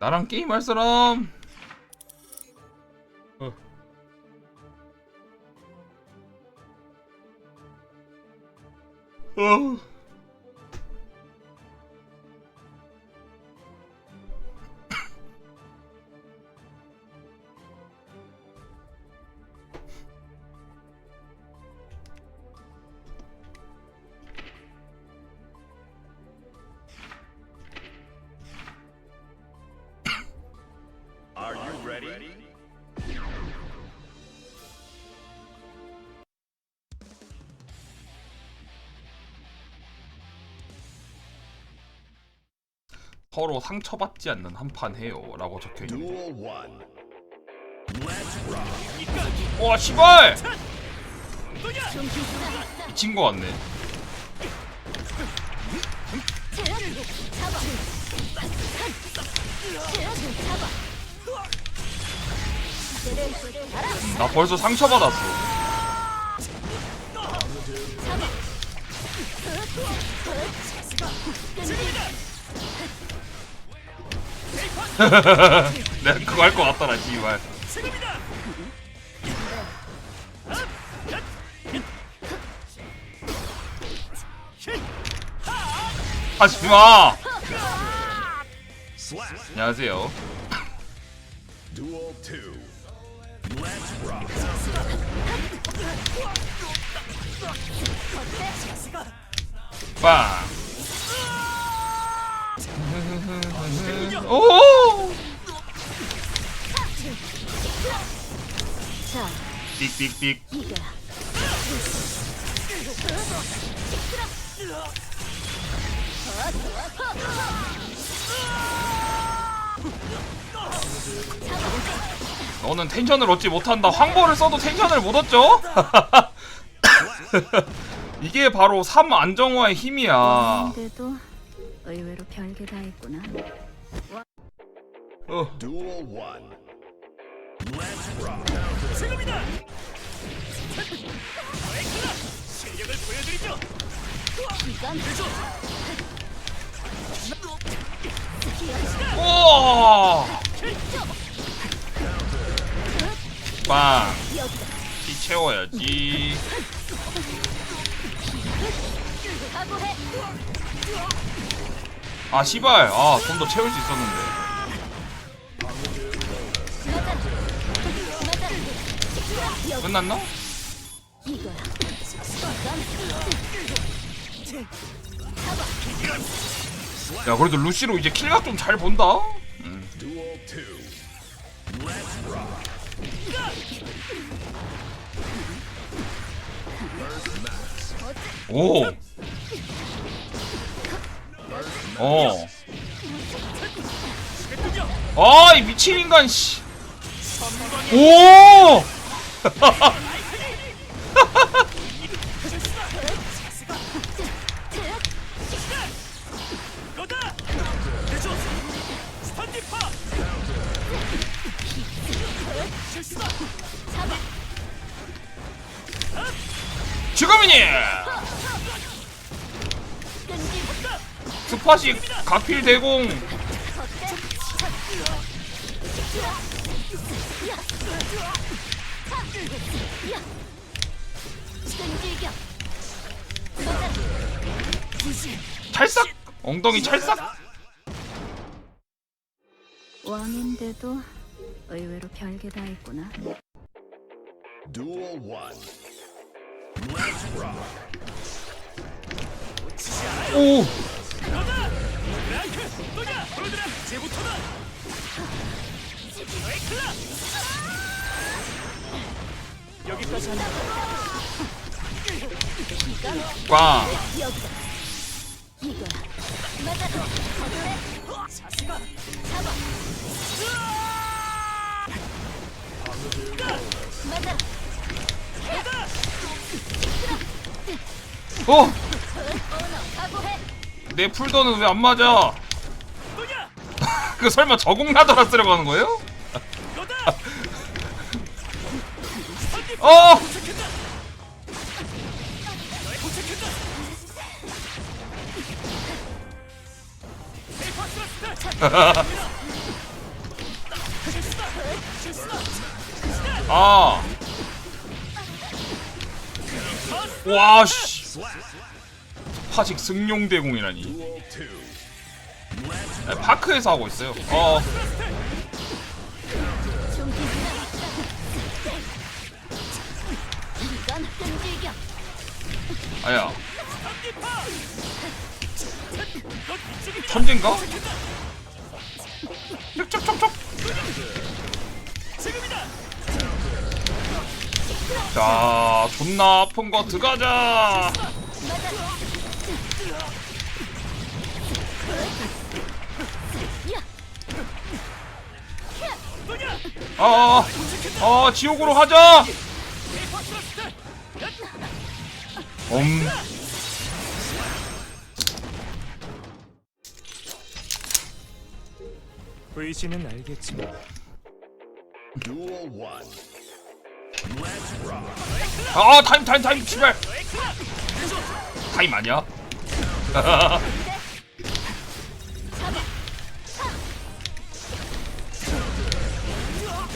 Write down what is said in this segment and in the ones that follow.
나랑 게임할 사람. 어. 어. 서로 상처받지 않는 한판 해요 라고 적혀 있네. Duel one. Let's rock. 와 씨발! 미친 거 같네. 나 벌써 상처받았어. 내가 그거 할것 같더라, 씨발. 하지 마. Slap. 안녕하세요. 빵. 오! 자, 삑삑삑. 이거야. 너는 텐션을 얻지 못한다. 황보를 써도 텐션을 못 얻죠? 이게 바로 삼 안정화의 힘이야. 의외로 별게 다 있구나. 어. Duel one. Let's rock. 우와! 빵. 피 채워야지. 각오해. 아, 씨발. 아, 좀 더 채울 수 있었는데. 끝났나? 야, 그래도 루시로 이제 킬각 좀 잘 본다? 음. 오. 어. 아, 이 미친 인간 씨. 오! 지금이니! 스팟이 각필 대공. 찰싹 엉덩이 찰싹 왕인데도 의외로 별게 다 있구나. Duel. Let's rock. 오 꽝 여기다. 이거야. 맞아. 각오해. 잡아. 맞아. 어! 각오해. 내 풀더는 왜 안 맞아? 그 설마 저공나더라 쓰려고 하는 거예요? 어! 아. 와, 씨. 파식 승용대공이라니. Duel 2. Let's 아, 파크에서 하고 있어요. 어. 아야. 천진가? 촉촉촉촉. 자, 존나 아픈 거 들어가자. 아, 아, 지옥으로 가자. 음. 의지는 알겠지만 Duel 1. Let's rock. 아, 타임, 타임, 타임, 씨발. 타임 아니야?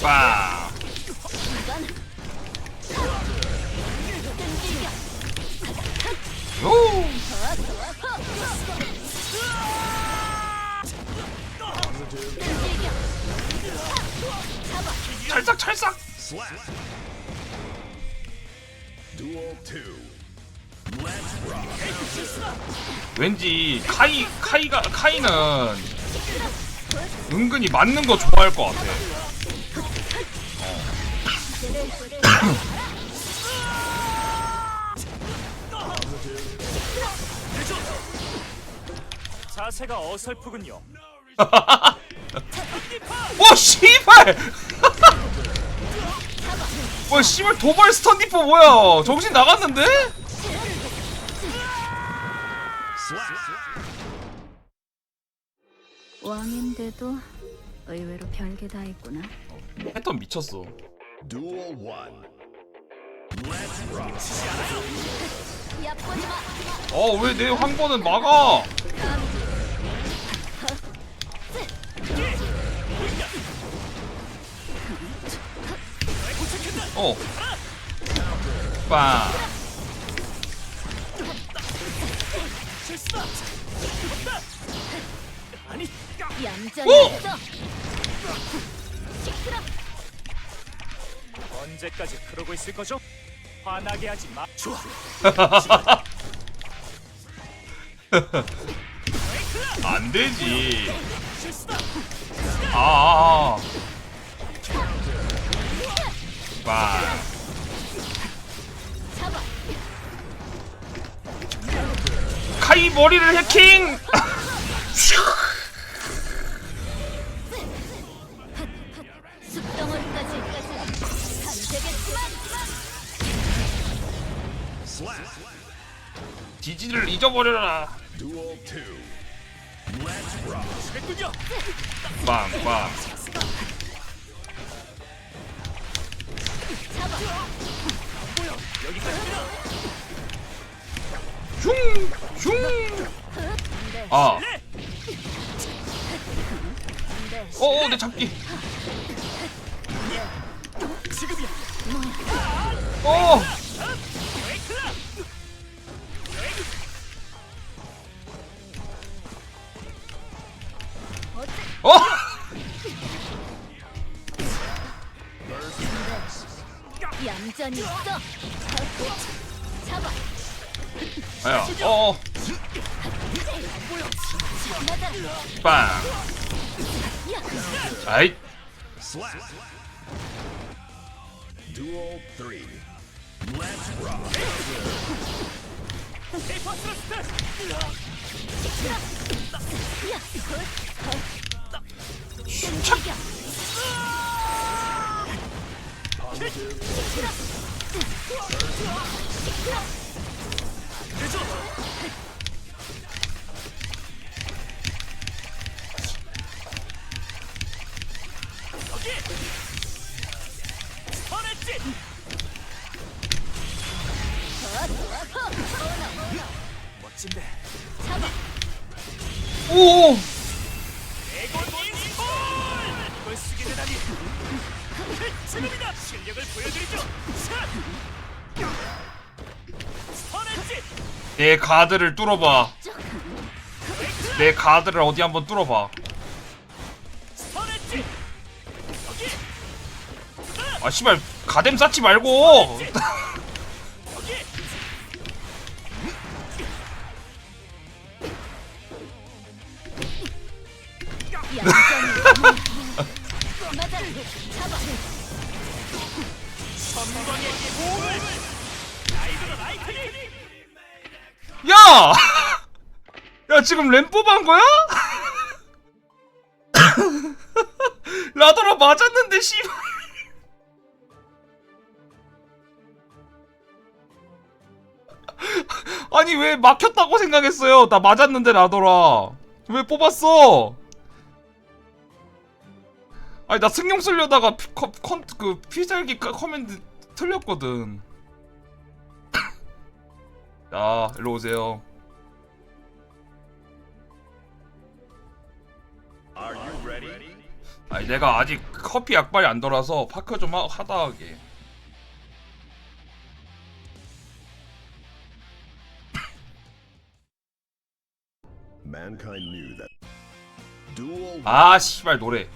빠. 끈질겨 요. 끈질겨 찰싹, 찰싹. Slap. Duel 2. Let's rock. 왠지 카이, 카이가, 카이는 은근히 맞는 거 좋아할 것 같아. 자세가 어설프군요. 와, 씨발. 와, 씨발 도발 스턴디퍼 뭐야? 정신 나갔는데? 왕인데도 의외로 별게 다 있구나 패턴 미쳤어. Duel 1. Let's rock. 얕보지 마 어, 왜내 황번은 막아? 어. 빵. 얌전히 오! 언제까지 그러고 있을 거죠? 화나게 하지 마. 좋아. 안 되지. 아. 아, 아. 빵. 잡아 카이 머리를 해킹. 지지를 잊어버려라. Duel 2. Let's rock. 됐군요. 빵, 빵. 잡아 슝, 슝. 아. 어, 어, 내 잡기. 어. 얌전히 있어 잡아 아야. 어. 어. 빵. 아이. Slap. Duel 3. Let's rock. 끈질겨 터냈지. 멋진데. 잡아 오. 내 가드를 뚫어봐 내 가드를 어디 한번 뚫어봐. 아 씨발 가뎀 쌓지 말고 야! 야 지금 램 뽑은 거야? 라더라 맞았는데 씨발. 아니 왜 막혔다고 생각했어요? 나 맞았는데 라더라. 왜 뽑았어? 아니 나 승용 쓰려다가 피, 컨, 컨, 그 피살기 까- 커맨드 틀렸거든 자 일로 오세요? 아니 내가 아직 커피 약발이 안 돌아서 파크 좀 하, 하다 하게. 아 씨발 노래